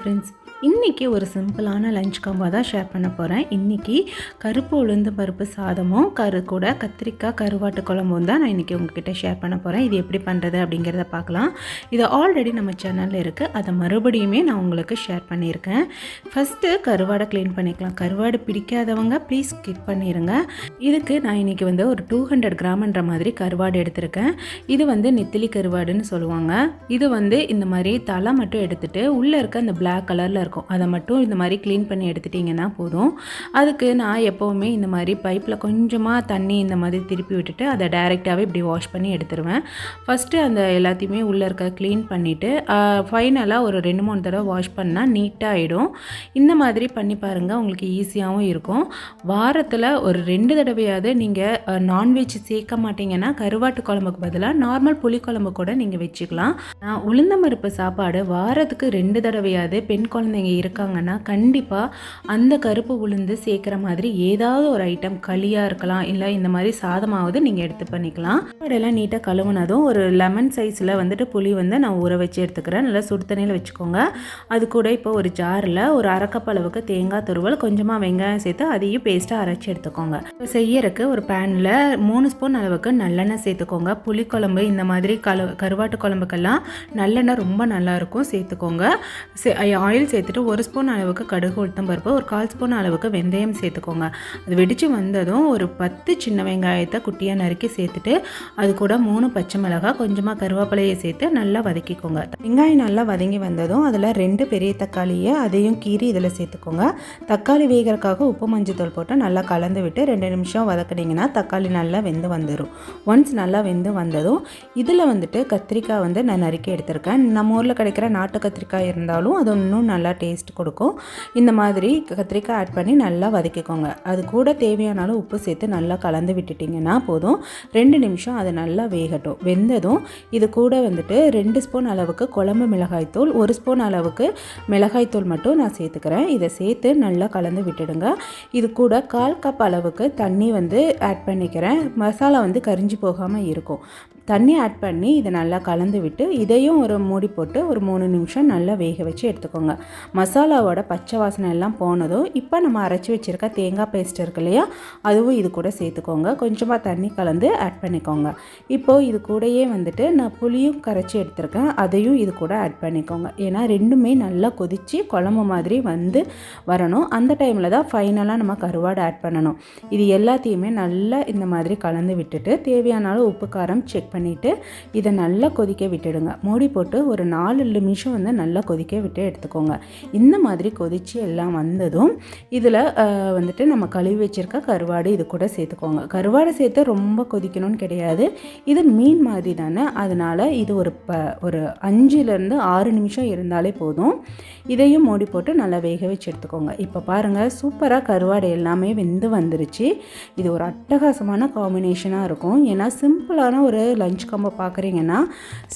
Friends இன்றைக்கி ஒரு சிம்பிளான லஞ்ச் காம்போ தான் ஷேர் பண்ண போகிறேன் இன்றைக்கி கருப்பு உளுந்து பருப்பு சாதமும் கரு கூட கத்திரிக்காய் கருவாட்டு குழம்பும் தான் நான் இன்றைக்கி உங்ககிட்ட ஷேர் பண்ண போகிறேன் இது எப்படி பண்ணுறது அப்படிங்கிறத பார்க்கலாம். இது ஆல்ரெடி நம்ம சேனலில் இருக்குது அதை மறுபடியுமே நான் உங்களுக்கு ஷேர் பண்ணியிருக்கேன். ஃபஸ்ட்டு கருவாடை க்ளீன் பண்ணிக்கலாம். கருவாடு பிடிக்காதவங்க ப்ளீஸ் ஸ்கிப் பண்ணிடுங்க இதுக்கு நான் இன்றைக்கி வந்து ஒரு டூ ஹண்ட்ரட் கிராம்ன்ற மாதிரி கருவாடு எடுத்திருக்கேன். இது வந்து நெத்திலி கருவாடுன்னு சொல்லுவாங்க. இது வந்து இந்த மாதிரி தலை மட்டும் எடுத்துகிட்டு உள்ளே இருக்க அந்த பிளாக் கலரில் இருக்கும். அதை மட்டும் இந்த மாதிரி க்ளீன் பண்ணி எடுத்துட்டிங்கன்னா போதும். அதுக்கு நான் எப்போவுமே இந்த மாதிரி பைப்பில் கொஞ்சமாக தண்ணி இந்த மாதிரி திருப்பி விட்டுட்டு அதை டைரெக்டாகவே இப்படி வாஷ் பண்ணி எடுத்துருவேன். ஃபஸ்ட்டு அந்த எல்லாத்தையுமே உள்ளே இருக்க க்ளீன் பண்ணிவிட்டு ஃபைனலாக ஒரு ரெண்டு மூணு தடவை வாஷ் பண்ணால் நீட்டாக ஆகிடும் இந்த மாதிரி பண்ணி பாருங்கள் உங்களுக்கு ஈஸியாகவும் இருக்கும். வாரத்தில் ஒரு ரெண்டு தடவையாவது நீங்கள் நான்வெஜ் சேர்க்க மாட்டீங்கன்னா கருவாட்டு குழம்புக்கு பதிலாக நார்மல் புளி குழம்பு கூட நீங்கள் வச்சுக்கலாம். நான் உளுந்தம்பருப்பு சாப்பாடு வாரத்துக்கு ரெண்டு தடவையாவது பெண் குழந்தைங்க இருக்காங்கன்னா கண்டிப்பாக அந்த கருப்பு உளுந்து சேர்க்குற மாதிரி ஏதாவது ஒரு ஐட்டம் களியாக இருக்கலாம். இல்லை இந்த மாதிரி சாதமாவது நீங்கள் எடுத்து பண்ணிக்கலாம். சாப்பாடெல்லாம் நீட்டாக கழுவுனதும் ஒரு லெமன் சைஸில் வந்துட்டு புளி வந்து நான் ஊற வச்சு எடுத்துக்கிறேன். நல்லா சுடு தண்ணியில் வச்சுக்கோங்க. அது கூட இப்போ ஒரு ஜாரில் ஒரு அரைக்கப் அளவுக்கு தேங்காய் துருவல் கொஞ்சமாக வெங்காயம் சேர்த்து அதையும் பேஸ்ட்டாக அரைச்சி எடுத்துக்கோங்க. இப்போ செய்யறதுக்கு ஒரு பேனில் மூணு ஸ்பூன் அளவுக்கு நல்லெண்ணெய் சேர்த்துக்கோங்க. புளிக்குழம்பு இந்த மாதிரி கழு கருவாட்டு குழம்புக்கெல்லாம் நல்லெண்ணெய் ரொம்ப நல்லாயிருக்கும் சேர்த்துக்கோங்க. ஆயில் சேர்த்துட்டு ஒரு ஸ்பூன் அளவுக்கு கடுகு உளுத்தம் பருப்பு ஒரு கால் ஸ்பூன் அளவுக்கு வெந்தயம் சேர்த்துக்கோங்க. அது வெடித்து வந்ததும் ஒரு பத்து சின்ன வெங்காயத்தை குட்டியாக நறுக்கி சேர்த்துட்டு அது கூட மூணு பச்சை மிளகாய் கொஞ்சமாக கருவேப்பிலையை சேர்த்து நல்லா வதக்கிக்கோங்க. வெங்காயம் நல்லா வதங்கி வந்ததும் அதில் ரெண்டு பெரிய தக்காளியை அதையும் கீறி இதில் சேர்த்துக்கோங்க. தக்காளி வேகிறதுக்காக உப்பு மஞ்சத்தூள் போட்டு நல்லா கலந்து விட்டு ரெண்டு நிமிஷம் வதக்குனிங்கன்னா தக்காளி நல்லா வெந்து வந்துடும் ஒன்ஸ் நல்லா வெந்து வந்ததும் இதில் வந்துட்டு கத்திரிக்காய் வந்து நான் நறுக்கி எடுத்திருக்கேன். நம்ம ஊரில் கிடைக்கிற நாட்டு கத்திரிக்காய் இருந்தாலும் அது இன்னும் நல்லா டேஸ்ட் கொடுக்கும். இந்த மாதிரி கத்திரிக்காய் ஆட் பண்ணி நல்லா வதக்கிக்கோங்க. அது கூட தேவையான அளவு உப்பு சேர்த்து நல்லா கலந்து விட்டுட்டிங்கன்னா போதும். ரெண்டு நிமிஷம் அது நல்லா வேகட்டும். வெந்ததும் இது கூட வந்துட்டு ரெண்டு ஸ்பூன் அளவுக்கு குழம்பு மிளகாய்த்தூள் ஒரு ஸ்பூன் அளவுக்கு மிளகாய்த்தூள் மட்டும் நான் சேர்த்துக்கிறேன். இதை சேர்த்து நல்லா கலந்து விட்டுடுங்க. இது கூட கால் கப் அளவுக்கு தண்ணி வந்து ஆட் பண்ணிக்கிறேன். மசாலா வந்து கரிஞ்சு போகாமல் இருக்கும். தண்ணி ஆட் பண்ணி இதை நல்லா கலந்து விட்டு இதையும் ஒரு மூடி போட்டு ஒரு மூணு நிமிஷம் நல்லா வேக வச்சு எடுத்துக்கோங்க. மசாலாவோட பச்சை வாசனை எல்லாம் போனதும் இப்போ நம்ம அரைச்சி வச்சுருக்க தேங்காய் பேஸ்ட் இருக்கு இல்லையா அதுவும் இது கூட சேர்த்துக்கோங்க. கொஞ்சமாக தண்ணி கலந்து ஆட் பண்ணிக்கோங்க. இப்போது இது கூடயே வந்துட்டு நான் புளியும் கரைச்சி எடுத்திருக்கேன். அதையும் இது கூட ஆட் பண்ணிக்கோங்க. ஏன்னா ரெண்டுமே நல்லா கொதித்து குழம்பு மாதிரி வந்து வரணும். அந்த டைமில் தான் ஃபைனலாக நம்ம கருவாடு ஆட் பண்ணணும். இது எல்லாத்தையுமே நல்லா இந்த மாதிரி கலந்து விட்டுட்டு தேவையான உப்பு காரம் செக் பண்ணிவிட்டு இதை நல்லா கொதிக்க விட்டுடுங்க. மூடி போட்டு ஒரு நாலு நிமிஷம் வந்து நல்லா கொதிக்க விட்டு எடுத்துக்கோங்க. இந்த மாதிரி கொதித்து எல்லாம் வந்ததும் இதில் வந்துட்டு நம்ம கழுவி வச்சுருக்க கருவாடு இது கூட சேர்த்துக்கோங்க. கருவாடை சேர்த்து ரொம்ப கொதிக்கணும்னு கிடையாது. இது மீன் மாதிரி தானே. அதனால் இது ஒரு ப ஒரு அஞ்சுலேருந்து ஆறு நிமிஷம் இருந்தாலே போதும். இதையும் மூடி போட்டு நல்லா வேக வச்சு எடுத்துக்கோங்க. இப்போ பாருங்கள் சூப்பராக கருவாடு எல்லாமே வெந்து வந்துருச்சு. இது ஒரு அட்டகாசமான காம்பினேஷனாக இருக்கும். ஏன்னா சிம்பிளான ஒரு லஞ்ச் காம்போ பார்க்குறீங்கன்னா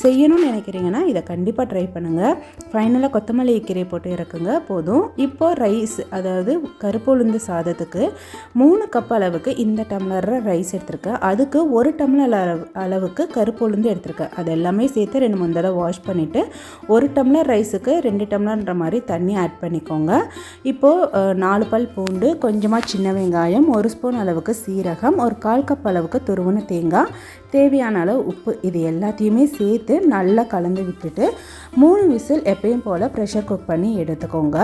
செய்யணும்னு நினைக்கிறீங்கன்னா இதை கண்டிப்பாக ட்ரை பண்ணுங்கள் ஃபைனலாக கொத்தமல்லி கீரை போட்டு இறக்குங்க போதும். இப்போ ரைஸ் அதாவது கருப்பு உளுந்து சாதத்துக்கு மூணு கப் அளவுக்கு இந்த டம்ளர் ரைஸ் எடுத்திருக்கேன். அதுக்கு ஒரு டம்ளர் அளவு அளவுக்கு கருப்புளுந்து எடுத்திருக்கேன். அது எல்லாமே சேர்த்து ரெண்டு மூணு தடவை வாஷ் பண்ணிவிட்டு ஒரு டம்ளர் ரைஸுக்கு ரெண்டு டம்ளர்ன்ற மாதிரி தண்ணி ஆட் பண்ணிக்கோங்க. இப்போது நாலு பல் பூண்டு கொஞ்சமாக சின்ன வெங்காயம் ஒரு ஸ்பூன் அளவுக்கு சீரகம் ஒரு கால் கப் அளவுக்கு துருவன தேங்காய் தேவையான அளவு உப்பு இது எல்லாத்தையுமே சேர்த்து நல்லா கலந்து விட்டுட்டு மூணு விசில் எப்பயும் போல் ப்ரெஷர் குக் பண்ணி எடுத்துக்கோங்க.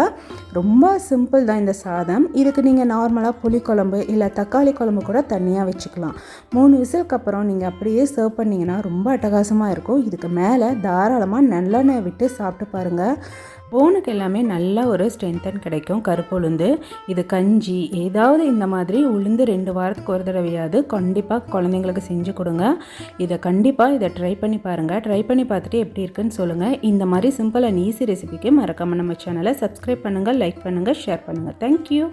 ரொம்ப சிம்பிள் தான் இந்த சாதம். இதுக்கு நீங்கள் நார்மலாக புளிக்குழம்பு இல்லை தக்காளி குழம்பு கூட தனியாக வச்சுக்கலாம். மூணு விசிலுக்கு அப்புறம் நீங்கள் அப்படியே சர்வ் பண்ணிங்கன்னா ரொம்ப அட்டகாசமாக இருக்கும். இதுக்கு மேலே தாராளமாக நல்லெண்ணெய் விட்டு சாப்பிட்டு பாருங்கள் போனுக்கு எல்லாமே நல்ல ஒரு ஸ்ட்ரென்த்தன் கிடைக்கும். கருப்பு உளுந்து இது கஞ்சி ஏதாவது இந்த மாதிரி உளுந்து ரெண்டு வாரத்துக்கு ஒரு தடவையாவது கண்டிப்பாக குழந்தைங்களுக்கு செஞ்சு கொடுங்க. இதை கண்டிப்பாக இதை ட்ரை பண்ணி பாருங்கள் ட்ரை பண்ணி பார்த்துட்டு எப்படி இருக்குன்னு சொல்லுங்கள் இந்த மாதிரி சிம்பிள் அண்ட் ஈஸி ரெசிபிக்கு மறக்காமல் நம்ம சேனலை சப்ஸ்கிரைப் பண்ணுங்கள் லைக் பண்ணுங்கள் ஷேர் பண்ணுங்கள் தேங்க்யூ